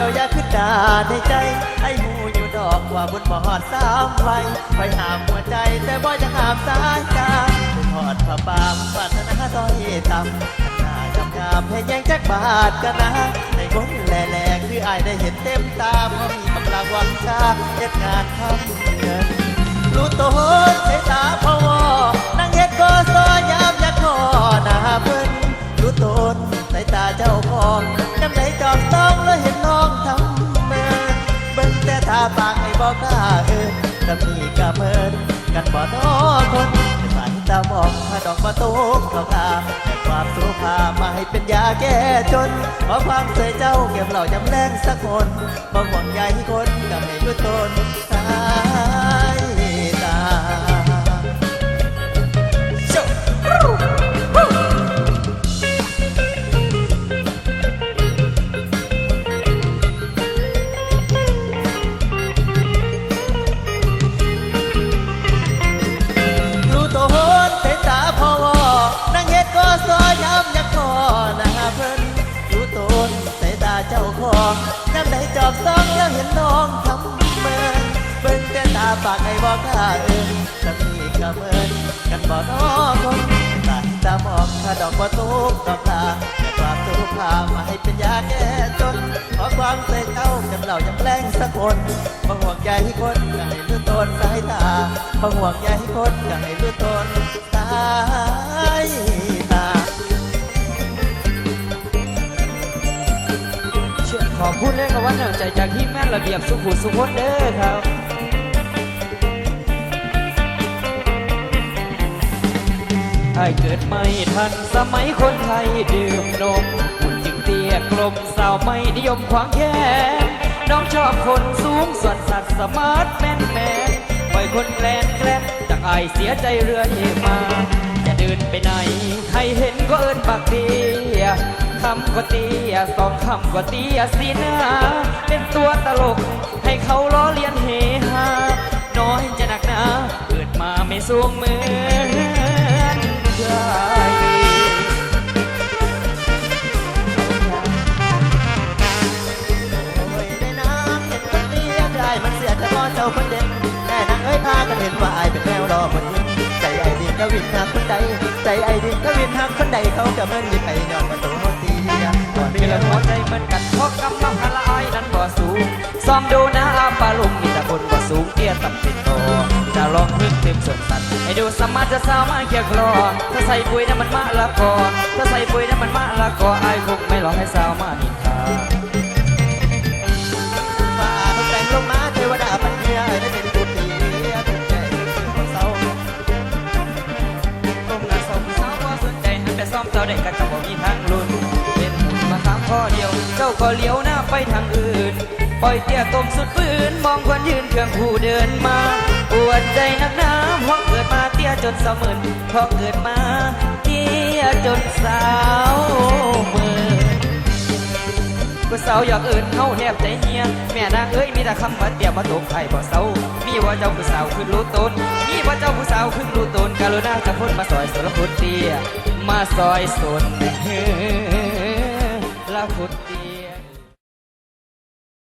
าคือดาในใจ ไอ้หูอยู่ดอกว่าบุญบ่อดสามไฟไปหามหัวใจแต่บ่จะหามสายตาทอดผ้าปามปรารถนาต้อยต่ำหน้ากำงามให้ยังจักบาทกันนะในบนแหล่ๆคืออายได้เห็นเต็มตาเพราะมีกำลังวังชาเฮ็ดงานทำเงินรู้ตัวใช้ตาพะวอาต่าปากให้บอกกล้าเอินกับนี่กะเมินกันบ่น้อคนสายตามองถ้าดอกมาตกดอกลาแต่ความสุภามาให้เป็นยาแก้จนขอความสวยเจ้าเก็บเหล่ายำแรงสักคนบ่ห่วงใยคนกับให้ยุดตน องน้ำใดจอบซองแล้วเห็นน้องทำเมินเบิ่งแต่ตาปากให้บอกข้าเอินสมีกะเมินกันบ่น้อคนตาตามองถ้าดอกบ่ตกดอกตาแต่ความสุภามาให้เป็นยาแก้จนขอความใส่เจ้ากันเหล่าจำแรงสักคนบ่ห่วงใยคนก็ให้รู้ตนสายตาบ่ห่วงใยคนให้ ขอบคุณเลยครับว่าน้ำใจจากทีมงานระเบียบสุขุมสุขเด้อครับไอเกิดไม่ทันสมัยคนไทยดื่มนมหุ่นจึงเตี้ยกลมสาวไม่นิยมขวางแค่น้องชอบคนสูงส่วนสัตว์สมาร์ทแมนแมนปล่อยคนแกล้งแกล้งจากไอเสียใจเรื่อยมา นไปไหน ใครเห็นก็เอินบักเดียคำก็เตียสองคำก็เตียสินะเป็นตัวตลก ให้เขาล้อเลียนเฮฮาน้อยจะหนักหนาเกิดมาไม่สูงเหมือนใครโอ้ยได้น้ำเห็นคนเรียกได้มันเสียแต่มอเจ้าคนเด่นแม่นางเอ้ยพากันเห็นว่าอายเป็นแมวรอคนยิ้มใจไอ้ดินก็วินหักคน ใดใจไอ้ดินก็วินหักคนใดเขาจะเมินยิบไอ้ยอมมาตัวตียก่อนมีเมียละหัวใจเหมือนกันพราะกำลังพละอายนั้นบ่สูงซ้อมดูนะอาปาลุงมีแต่คนบ่สูงเตี้ยต่ำติดโตจะลองพึ่งเต็มส่วนสัตว์ให้ดูสามารถจะสาวมาเคียกรอถ้าใส่ปุ๋ยน้ำมันมะละกอถ้าใส่ปุ๋ยน้ำมันมะละกอไอายคงไม่รอให้สาวมานินทาฟ้า หันไปซ้อมเจ้าเด็กก็จะบ่มีทางลุ้นเป็นหุ่นมาข้ามข้อเดียว เจ้าก็เลี้ยวหน้าไปทางอื่น ปล่อยเตี้ยตมสุดปืน มองคนยืนเครื่องผู้เดินมา ปวดใจนักหนาเพราะเกิดมาเตี้ยจนสาวหมื่นเพราะเกิดมาเตี้ยจนสาวหมื่นผู้สาวอยากเอินเฮาแทบใจเฮียแม่นางเอ้ยมีแต่คำว่าเตี้ยบ่ตกไผบ่เศร้ามีว่าเจ้าผู้สาวขึ้นรู้ตนมีว่าเจ้าผู้สาวขึ้นรู้ตนการุณาจะพ้นมาซอยสารพุทเตี้ย มาซอยสนเฮ้ละพุทธเตี